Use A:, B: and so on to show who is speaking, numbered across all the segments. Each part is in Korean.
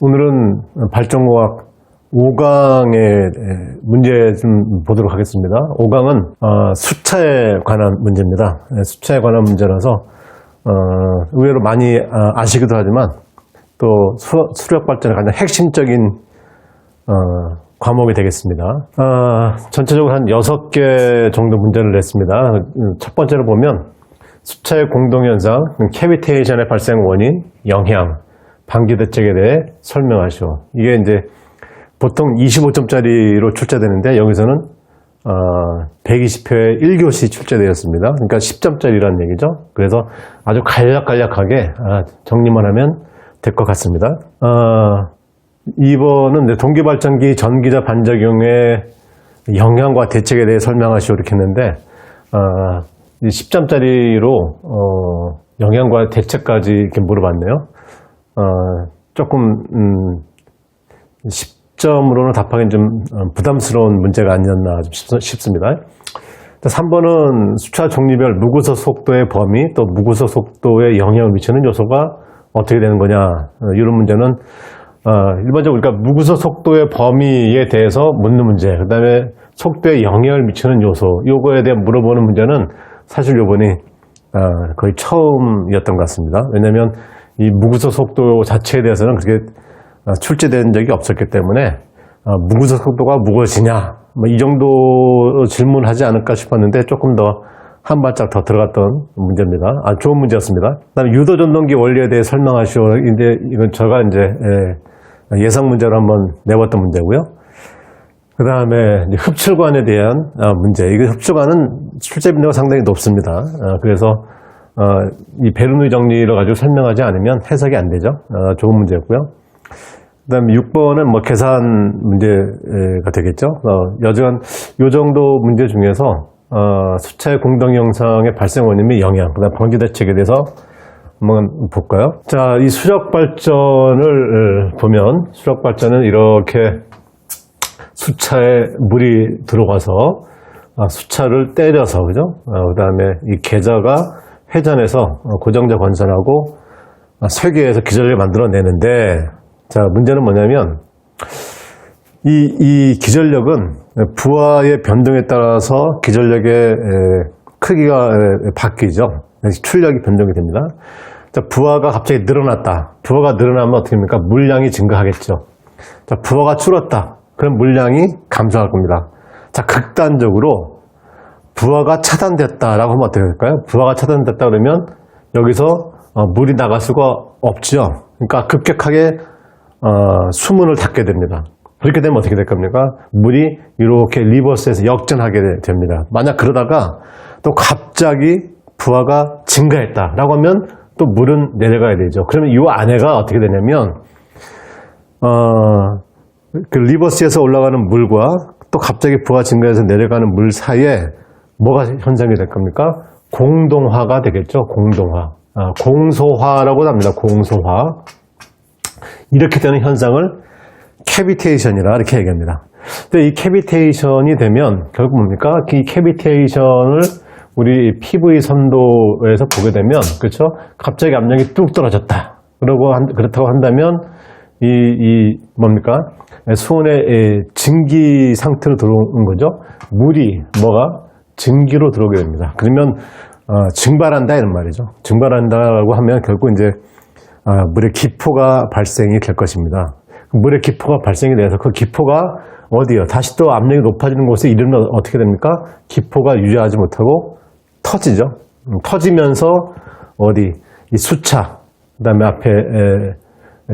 A: 오늘은 발전공학 5강의 문제 좀 보도록 하겠습니다. 5강은 어, 수차에 관한 문제입니다. 네, 수차에 관한 문제라서 어, 의외로 많이 아, 아시기도 하지만 또 수, 수력 발전의 가장 핵심적인 어, 과목이 되겠습니다. 아, 전체적으로 한 6개 정도 문제를 냈습니다. 첫 번째로 보면 수차의 공동현상, 캐비테이션의 발생 원인, 영향, 방지 대책에 대해 설명하시오. 이게 이제 보통 25점짜리로 출제되는데 여기서는 어, 120회에 1교시 출제되었습니다. 그러니까 10점짜리라는 얘기죠. 그래서 아주 간략간략하게 아, 정리만 하면 될 것 같습니다. 어, 2번은 동기발전기 전기자 반작용의 영향과 대책에 대해 설명하시오 이렇게 했는데 어, 10점짜리로 어, 영향과 대책까지 이렇게 물어봤네요. 어, 조금 음, 10점으로는 답하기는 좀 어, 부담스러운 문제가 아니었나 싶습니다. 3번은 수차 종류별 무구석 속도의 범위 또 무구석 속도에 영향을 미치는 요소가 어떻게 되는 거냐 어, 이런 문제는 어, 일반적으로 우리가 무구석 속도의 범위에 대해서 묻는 문제 그 다음에 속도에 영향을 미치는 요소 요거에 대해 물어보는 문제는 사실 요번이 어, 거의 처음이었던 것 같습니다. 왜냐하면 이 무구석 속도 자체에 대해서는 그렇게 어, 출제된 적이 없었기 때문에 어, 무구석 속도가 무엇이냐 뭐 이 정도 질문하지 않을까 싶었는데 조금 더 한 발짝 더 들어갔던 문제입니다. 아 좋은 문제였습니다. 그다음에 유도 전동기 원리에 대해 설명하시오. 근데 이건 제가 이제 예, 예상 문제로 한번 내봤던 문제고요. 그 다음에 흡출관에 대한 어, 문제. 이거 흡출관은 출제 빈도가 상당히 높습니다. 어, 그래서 어, 이 베르누이 정리를 가지고 설명하지 않으면 해석이 안 되죠. 어, 좋은 문제였고요. 그 다음에 6번은 뭐 계산 문제가 되겠죠. 어, 여전한 요 정도 문제 중에서 어, 수차의 공동 영상의 발생 원인 및 영향, 그 다음 방지 대책에 대해서 한번 볼까요? 자, 이 수력 발전을 보면 수력 발전은 이렇게 수차에 물이 들어가서 아, 수차를 때려서 그죠? 그 다음에 이 계좌가 회전해서 어, 고정자 건선하고 아, 설계해서 기절력을 만들어내는데 자 문제는 뭐냐면 이, 이 기절력은 부하의 변동에 따라서 기절력의 에, 크기가 에, 바뀌죠. 출력이 변동이 됩니다. 자, 부하가 갑자기 늘어났다. 부하가 늘어나면 어떻게 됩니까? 물량이 증가하겠죠. 자, 부하가 줄었다. 그럼 물량이 감소할 겁니다. 자, 극단적으로 부하가 차단됐다라고 하면 어떻게 될까요? 부하가 차단됐다 그러면 여기서 어, 물이 나갈 수가 없죠. 그러니까 급격하게 어, 수문을 닫게 됩니다. 그렇게 되면 어떻게 될 겁니까? 물이 이렇게 리버스에서 역전하게 됩니다. 만약 그러다가 또 갑자기 부하가 증가했다라고 하면 또 물은 내려가야 되죠. 그러면 이 안에가 어떻게 되냐면 어, 그 리버스에서 올라가는 물과 또 갑자기 부하 증가해서 내려가는 물 사이에 뭐가 현상이 될 겁니까? 공동화가 되겠죠. 공동화. 아, 공소화라고 합니다. 공소화. 이렇게 되는 현상을 캐비테이션이라 이렇게 얘기합니다. 근데 이 캐비테이션이 되면 결국 뭡니까? 이 캐비테이션을 우리 PV 선도에서 보게 되면 그렇죠? 갑자기 압력이 뚝 떨어졌다. 그러고 한, 그렇다고 한다면 이, 이 뭡니까? 수온의 증기 상태로 들어온 거죠. 물이 뭐가 증기로 들어오게 됩니다. 그러면 어, 증발한다 이런 말이죠. 증발한다라고 하면 결국 이제 어, 물의 기포가 발생이 될 것입니다. 물의 기포가 발생이 돼서 그 기포가 어디요? 다시 또 압력이 높아지는 곳에 이르면 어떻게 됩니까? 기포가 유지하지 못하고 터지죠. 음, 터지면서 어디 이 수차, 그다음에 앞에 에,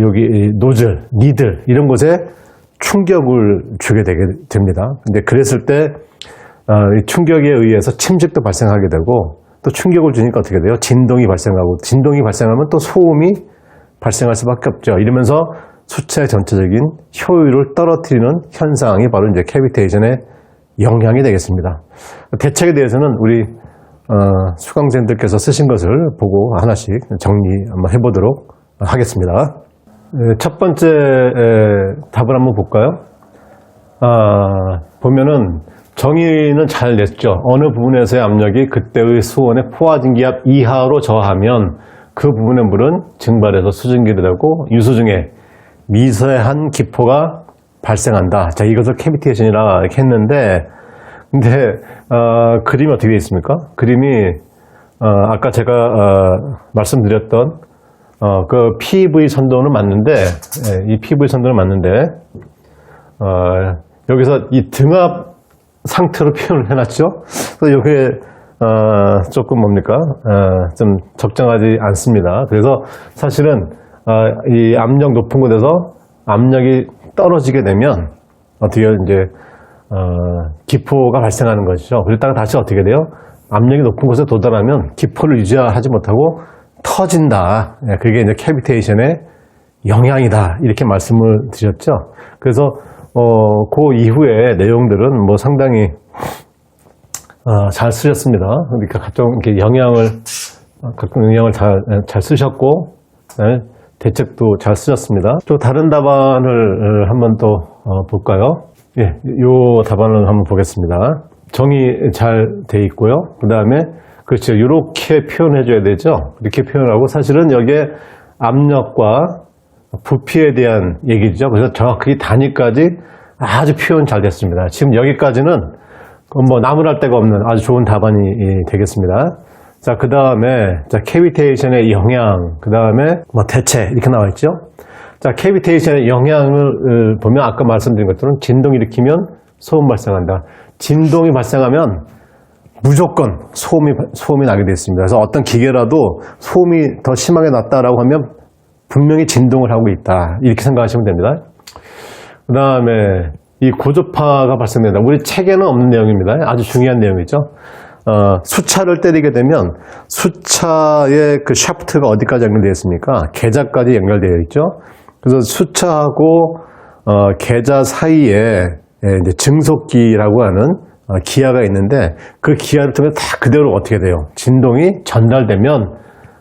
A: 여기 노즐, 니들 이런 곳에 충격을 주게 되게 됩니다. 근데 그랬을 때 충격에 의해서 침식도 발생하게 되고 또 충격을 주니까 어떻게 돼요? 진동이 발생하고 진동이 발생하면 또 소음이 발생할 수밖에 없죠. 이러면서 수차의 전체적인 효율을 떨어뜨리는 현상이 바로 이제 캐비테이션의 영향이 되겠습니다. 대책에 대해서는 우리 어, 수강생들께서 쓰신 것을 보고 하나씩 정리 한번 해보도록 하겠습니다. 에, 첫 번째 에, 답을 한번 볼까요? 아, 보면은 정의는 잘 냈죠. 어느 부분에서의 압력이 그때의 수온의 포화진기압 이하로 저하면 그 부분의 물은 증발해서 수증기를 되고 유수 중에 미세한 기포가 발생한다. 자, 이것을 캐비테이션이라 이렇게 했는데, 근데, 어, 그림이 어떻게 되어 있습니까? 그림이, 어, 아까 제가, 어, 말씀드렸던, 어, 그 PV 선도는 맞는데, 예, 이 PV 선도는 맞는데, 어, 여기서 이 등압 상태로 표현을 해놨죠? 그래서 이게, 어, 조금 뭡니까? 어, 좀 적정하지 않습니다. 그래서 사실은, 어, 이 압력 높은 곳에서 압력이 떨어지게 되면 어떻게 이제, 어, 기포가 발생하는 것이죠. 그랬다가 다시 어떻게 돼요? 압력이 높은 곳에 도달하면 기포를 유지하지 못하고 터진다. 예, 그게 이제 캐비테이션의 영향이다. 이렇게 말씀을 드렸죠. 그래서, 어, 그 이후에 내용들은 뭐 상당히 어, 잘 쓰셨습니다. 그러니까 각종 이렇게 영향을 어, 각종 영향을 잘, 잘 쓰셨고 네, 대책도 잘 쓰셨습니다. 또 다른 답안을 어, 한번 또 어, 볼까요? 예, 요 답안을 한번 보겠습니다. 정의 잘 돼 있고요. 그 다음에 그렇죠. 이렇게 표현해 줘야 되죠. 이렇게 표현하고 사실은 여기에 압력과 부피에 대한 얘기죠. 그래서 정확히 단위까지 아주 표현 잘 됐습니다. 지금 여기까지는 뭐 나무랄 데가 없는 아주 좋은 답안이 예, 되겠습니다. 자, 그 다음에, 자, 캐비테이션의 영향, 그 다음에 뭐 대체, 이렇게 나와 있죠. 자, 캐비테이션의 영향을 어, 보면 아까 말씀드린 것처럼 진동 일으키면 소음 발생한다. 진동이 발생하면 무조건 소음이, 소음이 나게 되어 있습니다. 그래서 어떤 기계라도 소음이 더 심하게 났다라고 하면 분명히 진동을 하고 있다. 이렇게 생각하시면 됩니다. 그 다음에 이 고조파가 발생된다. 우리 책에는 없는 내용입니다. 아주 중요한 내용이죠. 어, 수차를 때리게 되면 수차의 그 샤프트가 어디까지 연결되어 있습니까? 계좌까지 연결되어 있죠. 그래서 수차하고 어, 계좌 사이에 예, 이제 증속기라고 하는 어, 기아가 있는데 그 기아를 통해 다 그대로 어떻게 돼요? 진동이 전달되면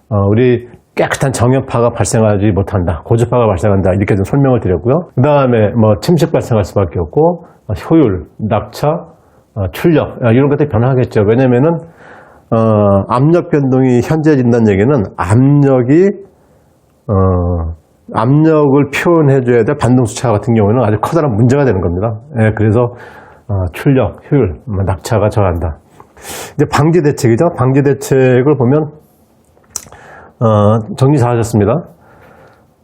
A: 어, 우리 깨끗한 정연파가 발생하지 못한다. 고주파가 발생한다. 이렇게 좀 설명을 드렸고요. 그 다음에 뭐 침식 발생할 수밖에 없고 어, 효율, 낙차, 어, 출력 어, 이런 것들이 변하겠죠. 왜냐면은 어, 압력 변동이 현재진다는 얘기는 압력이 어, 압력을 표현해줘야 될 반동수차 같은 경우는 아주 커다란 문제가 되는 겁니다. 예, 그래서 어, 출력, 효율, 뭐 낙차가 저한다. 이제 방지 대책이죠. 방지 대책을 보면 어, 정리 잘 하셨습니다.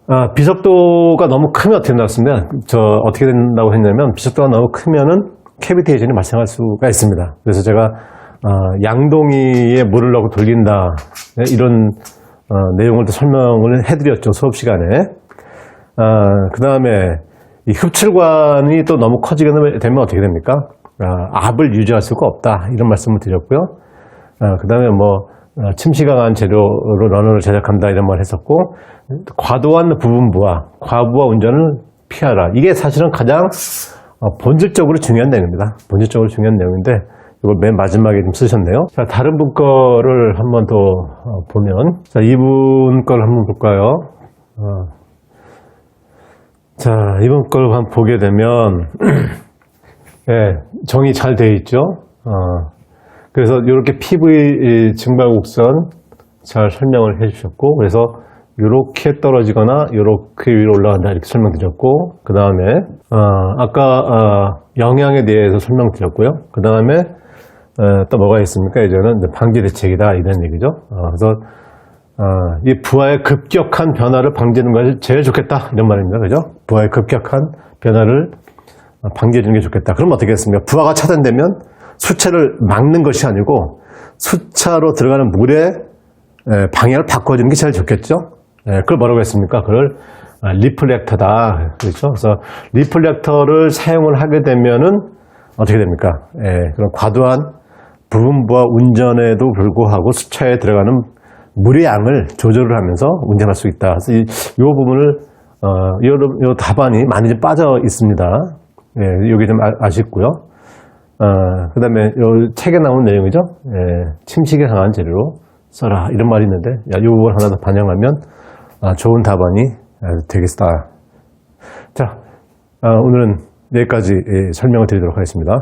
A: 아, 비속도가 너무 크면 어떻게 된다습니다 저 어떻게 된다고 했냐면 비속도가 너무 크면은 캐비테이션이 발생할 수가 있습니다. 그래서 제가 어, 양동이에 물을 넣고 돌린다 네, 이런 어, 내용을 또 설명을 해드렸죠 수업 시간에. 그 다음에 이 흡출관이 또 너무 커지게 되면 어떻게 됩니까? 아, 압을 유지할 수가 없다 이런 말씀을 드렸고요. 그 다음에 뭐 어, 침시강한 재료로 러너를 제작한다 이런 말 했었고 과도한 부분부와 과부하 운전을 피하라. 이게 사실은 가장 어, 본질적으로 중요한 내용입니다. 본질적으로 중요한 내용인데 이걸 맨 마지막에 좀 쓰셨네요. 자, 다른 분 거를 한번 더 어, 보면 자, 이분 걸 한번 볼까요? 어. 자, 이분 걸 한번 보게 되면 예, 정이 잘 돼 있죠. 어. 그래서 이렇게 PV 증발곡선 잘 설명을 해주셨고, 그래서 이렇게 떨어지거나 이렇게 위로 올라간다 이렇게 설명드렸고, 그 다음에 어, 아까 어, 영향에 대해서 설명드렸고요. 그 다음에 어, 또 뭐가 있습니까? 이제는 이제 방지 대책이다 이런 얘기죠. 어, 그래서 어, 이 부하의 급격한 변화를 방지하는 것이 제일 좋겠다 이런 말입니다. 그죠? 부하의 급격한 변화를 방지해 주는 게 좋겠다. 그럼 어떻게 했습니까? 부하가 차단되면 수차를 막는 것이 아니고 수차로 들어가는 물의 방향을 바꿔주는 게 제일 좋겠죠. 그걸 뭐라고 했습니까? 그걸 아, 리플렉터다. 그렇죠. 그래서 리플렉터를 사용을 하게 되면은 어떻게 됩니까? 그런 과도한 부분부와 운전에도 불구하고 수차에 들어가는 물의 양을 조절을 하면서 운전할 수 있다. 그래서 이, 이 부분을 어, 요, 요 답안이 많이 좀 빠져 있습니다. 예, 여기 좀 아, 아쉽고요. 어, 그 다음에 요 책에 나오는 내용이죠. 예, 침식에 강한 재료로 써라. 이런 말이 있는데, 야, 요 부분 하나 더 반영하면, 아, 좋은 답안이 아, 되겠다. 자, 아, 오늘은 여기까지 예, 설명을 드리도록 하겠습니다.